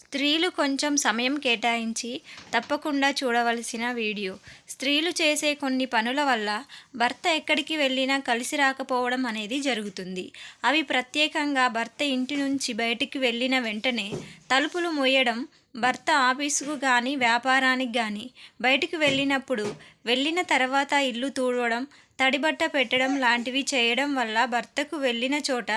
స్త్రీలు కొంచెం సమయం కేటాయించి తప్పకుండా చూడవలసిన వీడియో. స్త్రీలు చేసే కొన్ని పనుల వల్ల భర్త ఎక్కడికి వెళ్ళినా కలిసి రాకపోవడం అనేది జరుగుతుంది. అవి ప్రత్యేకంగా భర్త ఇంటి నుంచి బయటికి వెళ్ళిన వెంటనే తలుపులు మూయడం భర్త ఆఫీసుకు కానీ వ్యాపారానికి కానీ బయటికి వెళ్ళినప్పుడు వెళ్ళిన తర్వాత ఇల్లు తూడవడం తడిబట్ట పెట్టడం లాంటివి చేయడం వల్ల భర్తకు వెళ్ళిన చోట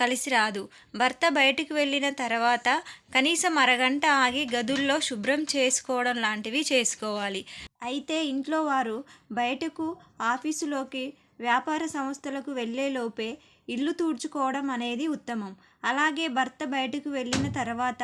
కలిసి రాదు. భర్త బయటికి వెళ్ళిన తర్వాత కనీసం అరగంట ఆగి గదుల్లో శుభ్రం చేసుకోవడం లాంటివి చేసుకోవాలి. అయితే ఇంట్లో వారు బయటకు ఆఫీసులోకి వ్యాపార సంస్థలకు వెళ్ళేలోపే ఇల్లు తూడ్చుకోవడం అనేది ఉత్తమం. అలాగే భర్త బయటకు వెళ్ళిన తర్వాత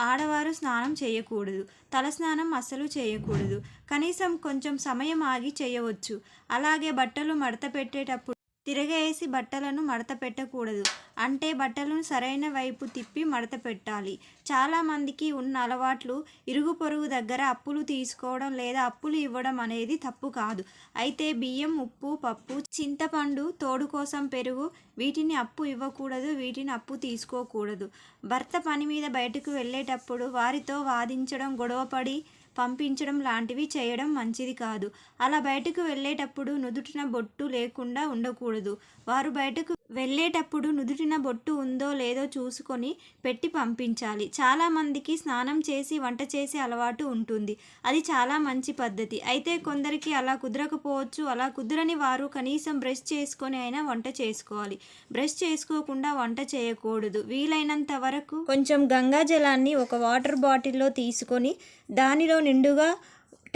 ఆడవారు స్నానం చేయకూడదు. తలస్నానం అస్సలు చేయకూడదు. కనీసం కొంచెం సమయం ఆగి చేయవచ్చు. అలాగే బట్టలు మడత పెట్టేటప్పుడు తిరగేసి బట్టలను మడత పెట్టకూడదు. అంటే బట్టలను సరైన వైపు తిప్పి మడత పెట్టాలి. చాలామందికి ఉన్న అలవాట్లు ఇరుగు పొరుగు దగ్గర అప్పులు తీసుకోవడం లేదా అప్పులు ఇవ్వడం అనేది తప్పు కాదు. అయితే బియ్యం ఉప్పు పప్పు చింతపండు తోడు కోసం పెరుగు వీటిని అప్పు ఇవ్వకూడదు వీటిని అప్పు తీసుకోకూడదు. భర్త పని మీద బయటకు వెళ్ళేటప్పుడు వారితో వాదించడం గొడవపడి పంపించడం లాంటివి చేయడం మంచిది కాదు. అలా బయటకు వెళ్ళేటప్పుడు నుదుటిన బొట్టు లేకుండా ఉండకూడదు. వారు బయటకు వెళ్ళేటప్పుడు నుదుటిన బొట్టు ఉందో లేదో చూసుకొని పెట్టి పంపించాలి. చాలామందికి స్నానం చేసి వంట చేసే అలవాటు ఉంటుంది. అది చాలా మంచి పద్ధతి. అయితే కొందరికి అలా కుదరకపోవచ్చు. అలా కుదరని వారు కనీసం బ్రష్ చేసుకొని అయినా వంట చేసుకోవాలి. బ్రష్ చేసుకోకుండా వంట చేయకూడదు. వీలైనంత వరకు కొంచెం గంగా జలాన్ని ఒక వాటర్ బాటిల్లో తీసుకొని దానిలో నిండుగా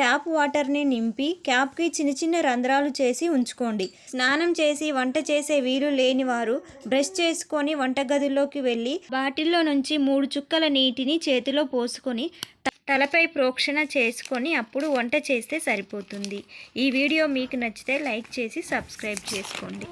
ట్యాప్ వాటర్ని నింపి క్యాప్కి చిన్న చిన్న రంధ్రాలు చేసి ఉంచుకోండి. స్నానం చేసి వంట చేసే వీలు లేని వారు బ్రష్ చేసుకొని వంటగదిలోకి వెళ్ళి బాటిల్లో నుంచి మూడు చుక్కల నీటిని చేతిలో పోసుకొని తలపై ప్రోక్షణ చేసుకొని అప్పుడు వంట చేస్తే సరిపోతుంది. ఈ వీడియో మీకు నచ్చితే లైక్ చేసి సబ్స్క్రైబ్ చేసుకోండి.